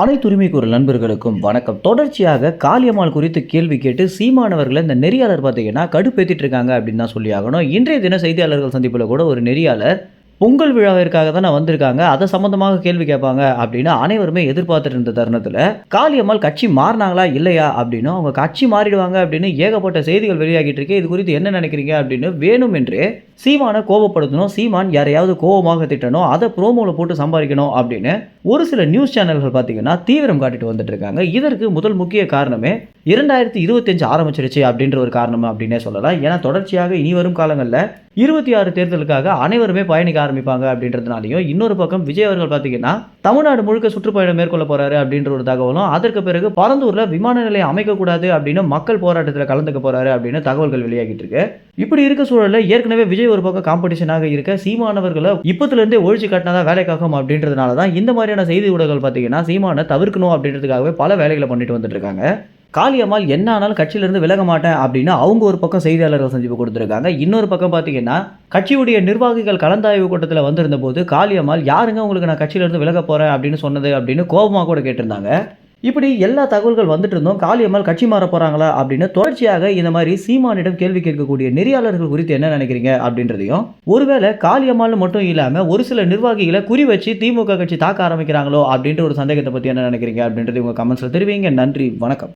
அனைத்து உரிமைக்கு ஒரு நண்பர்களுக்கும் வணக்கம். தொடர்ச்சியாக காளியம்மாள் குறித்து கேள்வி கேட்டு சீமானவர்களை இந்த நெறியாளர் பார்த்தீங்கன்னா கடுப்பேற்றிட்டு இருக்காங்க அப்படின்னு தான் சொல்லி ஆகணும். இன்றைய தின செய்தியாளர்கள் சந்திப்பில் கூட ஒரு நெறியாளர் பொங்கல் விழாவிற்காக தானே வந்திருக்காங்க அதை சம்பந்தமாக கேள்வி கேட்பாங்க அப்படின்னு அனைவருமே எதிர்பார்த்துட்டு இருந்த தருணத்தில் காளியம்மாள் கட்சி மாறினாங்களா இல்லையா? அப்படின்னு அவங்க கட்சி மாறிடுவாங்க அப்படின்னு ஏகப்பட்ட செய்திகள் வெளியாகிட்டு இருக்கு இது குறித்து என்ன நினைக்கிறீங்க அப்படின்னு வேணும் என்று சீமானை கோபப்படுத்தணும் சீமான் யாரையாவது கோபமாக திட்டணும் அதை ப்ரோமோவில் போட்டு சம்பாதிக்கணும் அப்படின்னு ஒரு சில நியூஸ் சேனல்கள் பார்த்தீங்கன்னா தீவிரம் காட்டிட்டு வந்துட்டு இருக்காங்க. இதற்கு முதல் முக்கிய காரணமே இரண்டாயிரத்தி இருபத்தஞ்சு ஆரம்பிச்சிருச்சு அப்படின்ற ஒரு காரணம் அப்படின்னே சொல்லலாம். ஏன்னா தொடர்ச்சியாக இனி வரும் காலங்களில் இருபத்தி ஆறு தேர்தலுக்காக அனைவருமே பயணிக்க ஆரம்பிப்பாங்க அப்படின்றதுனாலையும் இன்னொரு பக்கம் விஜய் அவர்கள் பார்த்தீங்கன்னா தமிழ்நாடு முழுக்க சுற்றுப்பயணம் மேற்கொள்ள போறாரு அப்படின்ற ஒரு தகவலும் அதற்கு பிறகு பரந்தூர்ல விமான நிலையம் அமைக்கக்கூடாது அப்படின்னு மக்கள் போராட்டத்தில் கலந்துக்க போறாரு அப்படின்னு தகவல்கள் வெளியாகிட்டு இருக்கு. இப்படி இருக்க சூழலில் ஏற்கனவே விஜய் ஒரு பக்கம் காம்படிஷனாக இருக்க சீமானவர்களை இப்பத்துல இருந்தே ஒழிச்சு காட்டினா வேலைக்காகும் அப்படின்றதுனால தான் இந்த மாதிரியான செய்தி ஊடகங்கள் பார்த்தீங்கன்னா சீமானை தவிர்க்கணும் அப்படின்றதுக்காகவே பல வேலைகளை பண்ணிட்டு வந்துட்டு இருக்காங்க. காளியம்மாள் என்ன ஆனாலும் கட்சியிலிருந்து விலக மாட்டேன் அப்படின்னு அவங்க ஒரு பக்கம் செய்தியாளர்கள் சந்திப்பு கொடுத்துருக்காங்க. இன்னொரு பக்கம் பார்த்தீங்கன்னா கட்சியுடைய நிர்வாகிகள் கலந்தாய்வு கூட்டத்தில் வந்திருந்த போது காளியம்மாள் யாருங்க உங்களுக்கு நான் கட்சியிலிருந்து விலக போகிறேன் அப்படின்னு சொன்னது அப்படின்னு கோபமாக கூட கேட்டிருந்தாங்க. இப்படி எல்லா தகவல்கள் வந்துட்டு இருந்தோம் காளியம்மாள் கட்சி மாற போகிறாங்களா அப்படின்னு தொடர்ச்சியாக இந்த மாதிரி சீமானிடம் கேள்வி கேட்கக்கூடிய நெறியாளர்கள் குறித்து என்ன நினைக்கிறீங்க அப்படின்றதையும் ஒருவேளை காளியம்மாள் மட்டும் இல்லாமல் ஒரு சில நிர்வாகிகளை குறி வச்சு திமுக கட்சி தாக்க ஆரம்பிக்கிறாங்களோ அப்படின்ற ஒரு சந்தேகத்தை பற்றி என்ன நினைக்கிறீங்க அப்படின்றது உங்கள் கமெண்ட்ஸில் தெரிவிங்க. நன்றி வணக்கம்.